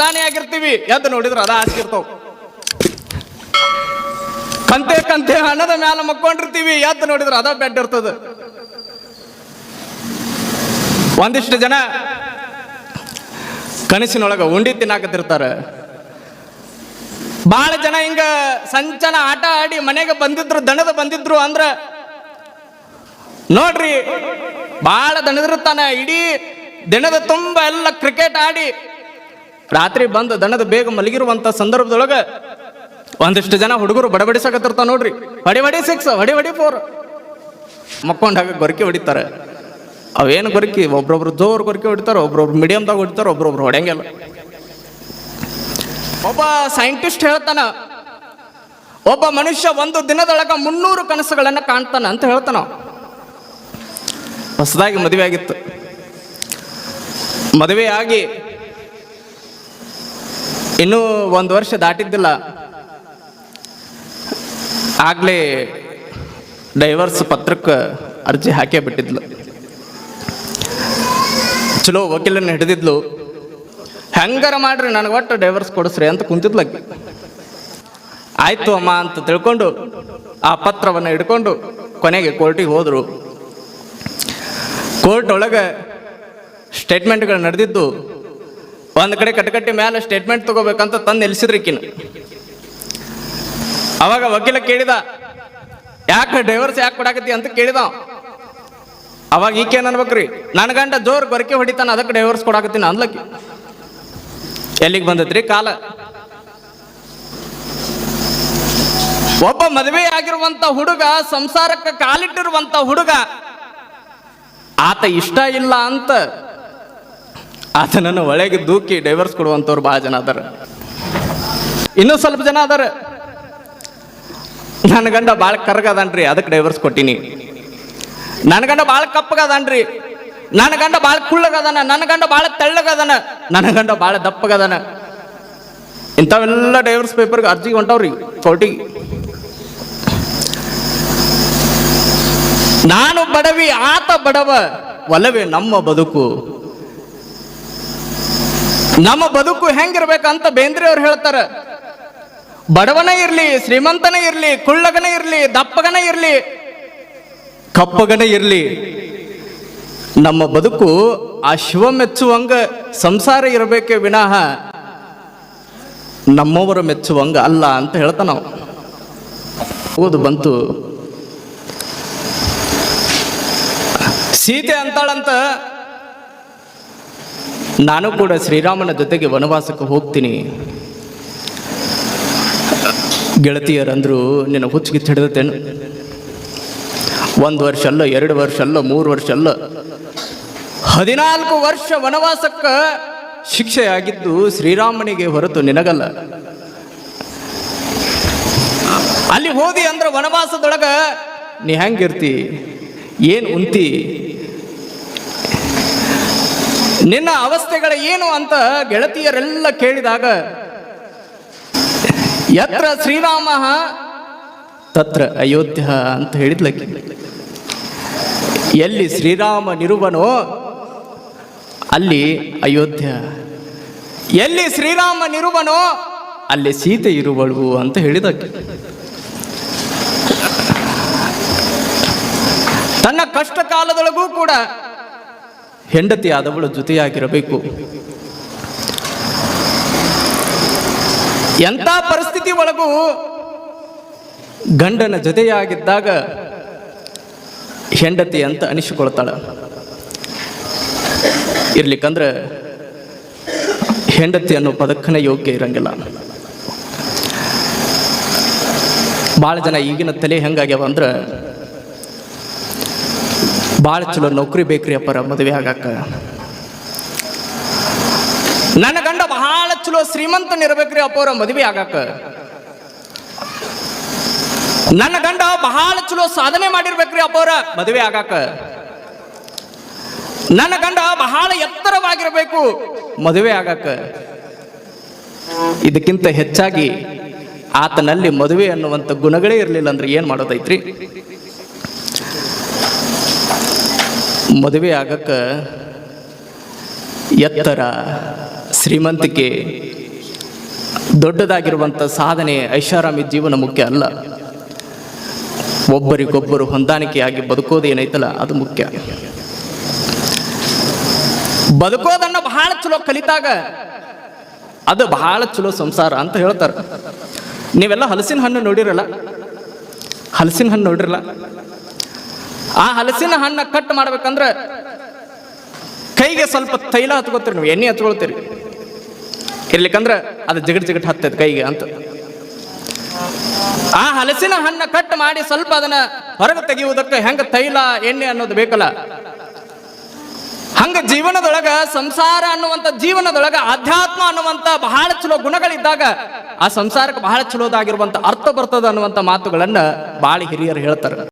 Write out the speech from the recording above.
ಪ್ರಧಾನಿ ಆಗಿರ್ತೀವಿ. ಎದ್ದು ನೋಡಿದ್ರೆ ಅದ ಹಾಸಿರ್ತಾವ ಕಂತೆ ಕಂತೆ ಹಣದ ಮ್ಯಾಲ ಮಕ್ಕೊಂಡಿರ್ತೀವಿ. ಎದ್ದು ನೋಡಿದ್ರೆ ಅದ ಬೆಡ್ ಇರ್ತದ. ಒಂದಿಷ್ಟು ಜನ ಕನಸಿನೊಳಗ ಉಂಡಿ ತಿನ್ನಾಕತ್ತಿರ್ತಾರ. ಬಹಳ ಜನ ಹಿಂಗ ಸಂಚನ ಆಟ ಆಡಿ ಮನೆಗೆ ಬಂದಿದ್ರು ದಣದ ಬಂದಿದ್ರು ಅಂದ್ರ ನೋಡ್ರಿ ಬಹಳ ದಣದಿರ್ತಾನ ಇಡೀ ದಿನದ ತುಂಬ ಎಲ್ಲ ಕ್ರಿಕೆಟ್ ಆಡಿ ರಾತ್ರಿ ಬಂದು ದಣದ ಬೇಗ ಮಲಗಿರುವಂತ ಸಂದರ್ಭದೊಳಗೆ ಒಂದಿಷ್ಟು ಜನ ಹುಡುಗರು ಬಡಬಡಿಸಕತ್ತಿರ್ತಾವ ನೋಡ್ರಿ. ಹೊಡಿ ಹೊಡಿ ಸಿಕ್ಸ್, ಹೊಡಿ ಹೊಡಿ ಫೋರ್ ಮಕ್ಕೊಂಡಾಗ ಗೊರಕೆ ಹೊಡಿತಾರೆ. ಅವೇನು ಗೊರಕಿ? ಒಬ್ಬೊಬ್ರು ಜೋರ್ ಗೊರಕೆ ಹೊಡಿತಾರೆ, ಒಬ್ರೊಬ್ರು ಮೀಡಿಯಮ್ದಾಗ ಹೊಡಿತಾರೆ ಒಬ್ಬೊಬ್ರು ಹೊಡೆಯಂಗಿಲ್ಲ. ಒಬ್ಬ ಸೈಂಟಿಸ್ಟ್ ಹೇಳ್ತಾನ, ಒಬ್ಬ ಮನುಷ್ಯ ಒಂದು ದಿನದೊಳಗ ಮುನ್ನೂರು ಕನಸುಗಳನ್ನ ಕಾಣ್ತಾನ ಅಂತ ಹೇಳ್ತಾನ. ಹೊಸದಾಗಿ ಮದುವೆ ಆಗಿತ್ತು ಮದುವೆ ಆಗಿ ಇನ್ನೂ ಒಂದು ವರ್ಷ ದಾಟಿದ್ದಿಲ್ಲ. ಆಗ್ಲೇ ಡೈವರ್ಸ್ ಪತ್ರಕ್ಕೆ ಅರ್ಜಿ ಹಾಕೇ ಬಿಟ್ಟಿದ್ಲು. ಚಲೋ ವಕೀಲನ್ನ ಹಿಡಿದಿದ್ಲು. ಹೆಂಗಾರ ಮಾಡ್ರಿ, ನನಗೆ ಒಟ್ಟು ಡೈವರ್ಸ್ ಕೊಡಿಸ್ರಿ ಅಂತ ಕುಂತಿದ್ಲಕ್ಕೆ ಆಯ್ತು ಅಮ್ಮ ಅಂತ ತಿಳ್ಕೊಂಡು ಆ ಪತ್ರವನ್ನು ಹಿಡ್ಕೊಂಡು ಕೊನೆಗೆ ಕೋರ್ಟಿಗೆ ಹೋದರು. ಕೋರ್ಟ್ ಒಳಗೆ ಸ್ಟೇಟ್ಮೆಂಟ್ಗಳು ನಡೆದಿದ್ದು ಒಂದು ಕಡೆ ಕಟಕಟ್ಟಿ ಮೇಲೆ ಸ್ಟೇಟ್ಮೆಂಟ್ ತಗೋಬೇಕಂತ ತಂದು ನಿಲ್ಸಿದ್ರಿಕಿನ ಅವಾಗ ವಕೀಲ ಕೇಳಿದ, ಯಾಕೆ ಡೈವರ್ಸ್ ಯಾಕೆ ಕೊಡಾಕತಿ ಅಂತ ಕೇಳಿದ ಅವ. ಅವಾಗ ಈಕೇನ್ ಅನ್ಬೇಕ್ರಿ? ನನ್ನ ಗಂಡ ಜೋರ್ ಗೊರಕೆ ಹೊಡಿತಾನ, ಅದಕ್ಕೆ ಡೈವರ್ಸ್ ಕೊಡಾಕತ್ತೀನಿ ಅನ್ಲಕ್ಕಿ ಎಲ್ಲಿಗೆ ಬಂದತ್ರಿ ಕಾಲ? ಒಬ್ಬ ಮದುವೆ ಆಗಿರುವಂತ ಹುಡುಗ, ಸಂಸಾರಕ್ಕೆ ಕಾಲಿಟ್ಟಿರುವಂತ ಹುಡುಗ, ಆತ ಇಷ್ಟ ಇಲ್ಲ ಅಂತ ಆತನನ್ನು ಒಳಗೆ ದೂಕಿ ಡೈವರ್ಸ್ ಕೊಡುವಂಥವ್ರು ಭಾಳ ಜನ ಅದಾರ. ಇನ್ನೂ ಸ್ವಲ್ಪ ಜನ ಅದಾರ. ನನ್ನ ಗಂಡ ಭಾಳ ಕರ್ಗದನ್ರಿ, ಅದಕ್ಕೆ ಡೈವರ್ಸ್ ಕೊಟ್ಟಿನಿ. ನನ್ನ ಗಂಡ ಭಾಳ ಕಪ್ಪಗದನ್ರಿ, ನನ್ನ ಗಂಡ ಭಾಳ ಕುಳ್ಳಗದನ, ನನ್ನ ಗಂಡ ಭಾಳ ತೆಳ್ಳಗದನ, ನನ್ನ ಗಂಡ ಭಾಳ ದಪ್ಪಗದನ. ಇಂಥವೆಲ್ಲ ಡೈವರ್ಸ್ ಪೇಪರ್ಗೆ ಅರ್ಜಿ ಹೊಂಟವ್ರಿ ಕೋರ್ಟಿಗೆ ನಾನು ಬಡವಿ, ಆತ ಬಡವ, ಒಲವೇ ನಮ್ಮ ಬದುಕು. ನಮ್ಮ ಬದುಕು ಹೆಂಗಿರ್ಬೇಕಂತ ಬೇಂದ್ರೆ ಅವ್ರು ಹೇಳ್ತಾರೆ. ಬಡವನೇ ಇರಲಿ, ಶ್ರೀಮಂತನೇ ಇರಲಿ, ಕುಳ್ಳಗನೇ ಇರಲಿ, ದಪ್ಪಗನೇ ಇರಲಿ. ಕಪ್ಪಗನೇ ಇರಲಿ. ನಮ್ಮ ಬದುಕು ಆ ಶಿವ ಮೆಚ್ಚುವಂಗ ಸಂಸಾರ ಇರಬೇಕೇ ವಿನಃ ನಮ್ಮವರು ಮೆಚ್ಚುವಂಗ ಅಲ್ಲ ಅಂತ ಹೇಳ್ತಾ ನಾವು ಓದು ಬಂತು. ಸೀತೆ ಅಂತಾಳಂತ ನಾನು ಕೂಡ ಶ್ರೀರಾಮನ ಜೊತೆಗೆ ವನವಾಸಕ್ಕೆ ಹೋಗ್ತೀನಿ. ಗೆಳತಿಯರಂದ್ರು, ನಿನ್ನ ಹುಚ್ಚಿಗೆ ಹಿಡಿದತ್ತೇನು? ಒಂದು ವರ್ಷ ಅಲ್ಲ ಎರಡು ವರ್ಷ ಅಲ್ಲ ಮೂರು ವರ್ಷ ಅಲ್ಲ ಹದಿನಾಲ್ಕು ವರ್ಷ ವನವಾಸಕ್ಕೆ ಶಿಕ್ಷೆಯಾಗಿದ್ದು ಶ್ರೀರಾಮನಿಗೆ ಹೊರತು ನಿನಗಲ್ಲ. ಅಲ್ಲಿ ಹೋದಿ ಅಂದ್ರೆ ವನವಾಸದೊಳಗ ನೀ ಹೆಂಗಿರ್ತಿ? ಏನು ಉಂತಿ? ನಿನ್ನ ಅವಸ್ಥೆಗಳ ಏನು ಅಂತ ಗೆಳತಿಯರೆಲ್ಲ ಕೇಳಿದಾಗ, ಯತ್ರ ಶ್ರೀರಾಮ? ತತ್ರ ಅಯೋಧ್ಯ ಅಂತ ಹೇಳಿದ್ಲಕ್ಕೆ. ಎಲ್ಲಿ ಶ್ರೀರಾಮ ನಿರುವನೋ, ಅಲ್ಲಿ ಅಯೋಧ್ಯ. ಎಲ್ಲಿ ಶ್ರೀರಾಮ ನಿರುವನೋ, ಅಲ್ಲಿ ಸೀತೆ ಇರುವಳು ಅಂತ ಹೇಳಿದಕ್ಕೆ. ತನ್ನ ಕಷ್ಟ ಕಾಲದೊಳಗೂ ಕೂಡ ಹೆಂಡತಿ ಆದವಳು ಜೊತೆಯಾಗಿರಬೇಕು. ಎಂಥ ಪರಿಸ್ಥಿತಿ ಒಳಗೂ ಗಂಡನ ಜೊತೆಯಾಗಿದ್ದಾಗ ಹೆಂಡತಿ ಅಂತ ಅನಿಸಿಕೊಳ್ತಾಳೆ. ಇರ್ಲಿಕ್ಕಂದ್ರೆ ಹೆಂಡತಿ ಅನ್ನೋ ಪದಕ್ಕನೇ ಯೋಗ್ಯ ಇರಂಗಿಲ್ಲ. ಭಾಳ ಜನ ಈಗಿನ ತಲೆ ಹೆಂಗಾಗ್ಯಾವ ಅಂದ್ರೆ ಭಾಳ ಚಲೋ ನೌಕರಿ ಬೇಕ್ರಿ ಅಪ್ಪರ ಮದುವೆ ಆಗಾಕ ನನ್ನ ಗಂಡ ಬಹಳ ಚಲೋ ಶ್ರೀಮಂತನಿರ್ಬೇಕ್ರಿ ಅಪ್ಪವ್ರ ಮದುವೆ ಆಗಾಕ ನನ್ನ ಗಂಡ ಬಹಳ ಚಲೋ ಸಾಧನೆ ಮಾಡಿರ್ಬೇಕ್ರಿ ಅಪ್ಪವ್ರ ಮದುವೆ ಆಗಾಕ ನನ್ನ ಗಂಡ ಬಹಳ ಎತ್ತರವಾಗಿರ್ಬೇಕು, ಮದುವೆ ಆಗಾಕ ಇದಕ್ಕಿಂತ ಹೆಚ್ಚಾಗಿ ಆತನಲ್ಲಿ ಮದುವೆ ಅನ್ನುವಂಥ ಗುಣಗಳೇ ಇರಲಿಲ್ಲ ಅಂದ್ರೆ ಏನು ಮಾಡೋದೈತ್ರಿ? ಮದುವೆ ಆಗಕ್ಕ ಎತ್ತರ ಶ್ರೀಮಂತಿಕೆ ದೊಡ್ಡದಾಗಿರುವಂಥ ಸಾಧನೆ ಐಷಾರಾಮಿ ಜೀವನ ಮುಖ್ಯ ಅಲ್ಲ. ಒಬ್ಬರಿಗೊಬ್ಬರು ಹೊಂದಾಣಿಕೆಯಾಗಿ ಬದುಕೋದು ಏನೈತಲ್ಲ, ಅದು ಮುಖ್ಯ. ಬದುಕೋದನ್ನ ಬಹಳ ಚಲೋ ಕಲಿತಾಗ ಅದು ಬಹಳ ಚಲೋ ಸಂಸಾರ ಅಂತ ಹೇಳ್ತಾರೆ. ನೀವೆಲ್ಲ ಹಲಸಿನ ಹಣ್ಣು ನೋಡಿರಲ್ಲ? ಹಲಸಿನ ಹಣ್ಣು ನೋಡಿರಲ್ಲ? ಆ ಹಲಸಿನ ಹಣ್ಣ ಕಟ್ ಮಾಡ್ಬೇಕಂದ್ರೆ ಕೈಗೆ ಸ್ವಲ್ಪ ತೈಲ ಹತ್ಕೋತೀರಿ ನೀವು, ಎಣ್ಣೆ ಹತ್ಕೊಳ್ತೀರಿ. ಇರ್ಲಿಕ್ಕಂದ್ರೆ ಅದು ಜಿಗಟ್ ಜಿಗಟ್ ಹತ್ತದ ಕೈಗೆ ಅಂತ. ಆ ಹಲಸಿನ ಹಣ್ಣ ಕಟ್ ಮಾಡಿ ಸ್ವಲ್ಪ ಅದನ್ನ ಹೊರಗೆ ತೆಗೆಯುವುದಕ್ಕೆ ಹೆಂಗ ತೈಲ, ಎಣ್ಣೆ ಅನ್ನೋದು ಬೇಕಲ್ಲ. ಹಂಗ ಜೀವನದೊಳಗ ಸಂಸಾರ ಅನ್ನುವಂತ ಜೀವನದೊಳಗ ಅಧ್ಯಾತ್ಮ ಅನ್ನುವಂತ ಬಹಳ ಚಲೋ ಗುಣಗಳಿದ್ದಾಗ ಆ ಸಂಸಾರಕ್ಕೆ ಬಹಳ ಚಲೋದಾಗಿರುವಂಥ ಅರ್ಥ ಬರ್ತದ ಅನ್ನುವಂತ ಮಾತುಗಳನ್ನ ಬಾಳಿ ಹಿರಿಯರು ಹೇಳ್ತಾರೆ.